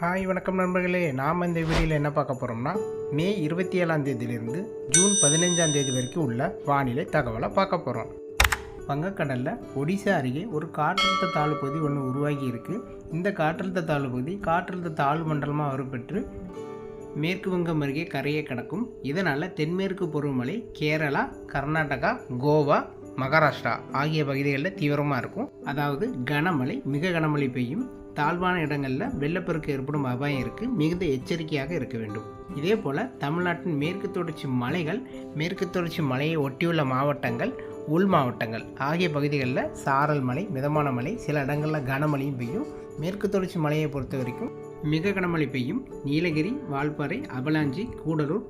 Hi வணக்கம் நண்பர்களே. நாம் இந்த வீடியோவில் என்ன பார்க்க போகிறோம்னா மே இருபத்தி ஏழாம் தேதியிலிருந்து ஜூன் பதினைஞ்சாம் தேதி வரைக்கும் உள்ள வானிலை தகவலை பார்க்க போகிறோம் வங்கக்கடலில் ஒடிசா அருகே ஒரு காற்றழுத்த தாழ்வு பகுதி ஒன்று உருவாகி இருக்குது இந்த காற்றழுத்த தாழ்வு பகுதி காற்றழுத்த தாழ்வு மண்டலமாக வலுப்பெற்று மேற்கு வங்கம் அருகே கரையை கடக்கும். இதனால் தென்மேற்கு பருவமழை கேரளா கர்நாடகா கோவா மகாராஷ்டிரா ஆகிய பகுதிகளில் தீவிரமாக இருக்கும். அதாவது கனமழை மிக கனமழை பெய்யும். தாழ்வான இடங்களில் வெள்ளப்பெருக்கு ஏற்படும் அபாயம் இருக்குது மிகுந்த எச்சரிக்கையாக இருக்க வேண்டும். இதே போல் தமிழ்நாட்டின் மேற்கு தொடர்ச்சி மலைகள் மேற்கு தொடர்ச்சி மலையை ஒட்டியுள்ள மாவட்டங்கள் உள் மாவட்டங்கள் ஆகிய பகுதிகளில் சாரல் மலை மிதமான மலை சில இடங்களில் கனமழையும் பெய்யும். மேற்கு தொடர்ச்சி மலையை பொறுத்த வரைக்கும் மிக கனமழை பெய்யும். நீலகிரி வால்பாறை அபலாஞ்சி கூடலூர்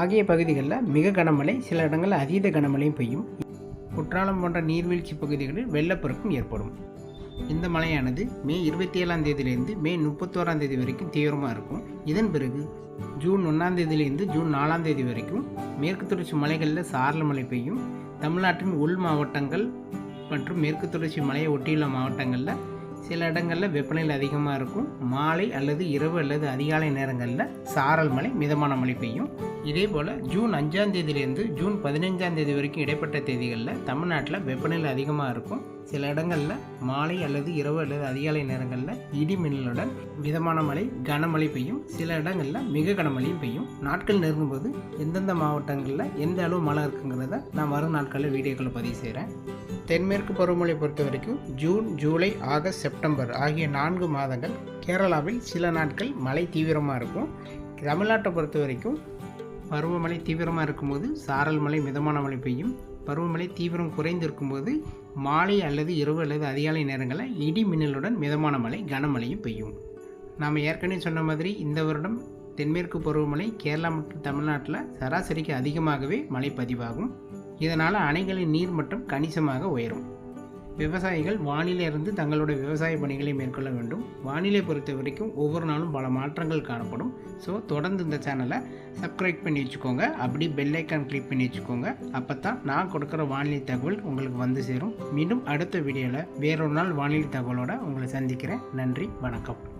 ஆகிய பகுதிகளில் மிக கனமழை சில இடங்களில் அதீத கனமழையும் பெய்யும். குற்றாலம் போன்ற நீர்வீழ்ச்சி பகுதிகளில் வெள்ளப்பெருக்கும் ஏற்படும். இந்த மழையானது மே இருபத்தி ஏழாம் தேதியிலிருந்து மே முப்பத்தோராம் தேதி வரைக்கும் தீவிரமாக இருக்கும். இதன் பிறகு ஜூன் ஒன்றாம் தேதியிலிருந்து ஜூன் நாலாம் தேதி வரைக்கும் மேற்கு தொடர்ச்சி மலைகளில் சாரல் மழை பெய்யும். தமிழ்நாட்டின் உள் மாவட்டங்கள் மற்றும் மேற்கு தொடர்ச்சி மலையை ஒட்டியுள்ள மாவட்டங்களில் சில இடங்களில் வெப்பநிலை அதிகமாக இருக்கும். மாலை அல்லது இரவு அல்லது அதிகாலை நேரங்களில் சாரல் மழை மிதமான மழை பெய்யும். இதே போல் ஜூன் அஞ்சாம் தேதியிலேருந்து ஜூன் பதினைஞ்சாம் தேதி வரைக்கும் இடைப்பட்ட தேதிகளில் தமிழ்நாட்டில் வெப்பநிலை அதிகமாக இருக்கும். சில இடங்களில் மாலை அல்லது இரவு அல்லது அதிகாலை நேரங்களில் இடி மின்னலுடன் மிதமான மழை கனமழை பெய்யும். சில இடங்களில் மிக கனமழையும் பெய்யும். நாட்கள் நெருங்கும் போது எந்தெந்த மாவட்டங்களில் எந்த அளவு மழை இருக்குங்கிறத நான் வரும் நாட்களில் வீடியோக்களை பதிவு செய்கிறேன் தென்மேற்கு பருவமழை பொறுத்த வரைக்கும் ஜூன் ஜூலை ஆகஸ்ட் செப்டம்பர் ஆகிய நான்கு மாதங்கள் கேரளாவில் சில நாட்கள் மழை தீவிரமாக இருக்கும். தமிழ்நாட்டை பொறுத்த வரைக்கும் பருவமழை தீவிரமாக இருக்கும்போது சாரல் மழை மிதமான மழை பெய்யும். பருவமழை தீவிரம் குறைந்து இருக்கும்போது மாலை அல்லது இரவு அல்லது அதிகாலை நேரங்களில் இடி மின்னலுடன் மிதமான மழை கனமழையும் பெய்யும். நாம் ஏற்கனவே சொன்ன மாதிரி இந்த வருடம் தென்மேற்கு பருவமழை கேரளா மற்றும் தமிழ்நாட்டில் சராசரிக்கு அதிகமாகவே மழை பதிவாகும். இதனால் அணைகளின் நீர்மட்டம் கணிசமாக உயரும். விவசாயிகள் வானிலையிலிருந்து தங்களோட விவசாய பணிகளை மேற்கொள்ள வேண்டும். வானிலை பொறுத்த வரைக்கும் ஒவ்வொரு நாளும் பல மாற்றங்கள் காணப்படும். ஸோ தொடர்ந்து இந்த சேனலை சப்ஸ்கிரைப் பண்ணி வச்சுக்கோங்க. அப்படி பெல் ஐக்கான் கிளிக் பண்ணி வச்சுக்கோங்க. அப்போ தான் நான் கொடுக்குற வானிலை தகவல் உங்களுக்கு வந்து சேரும். மீண்டும் அடுத்த வீடியோவில் வேறொரு நாள் வானிலை தகவலோட உங்களை சந்திக்கிறேன். நன்றி வணக்கம்.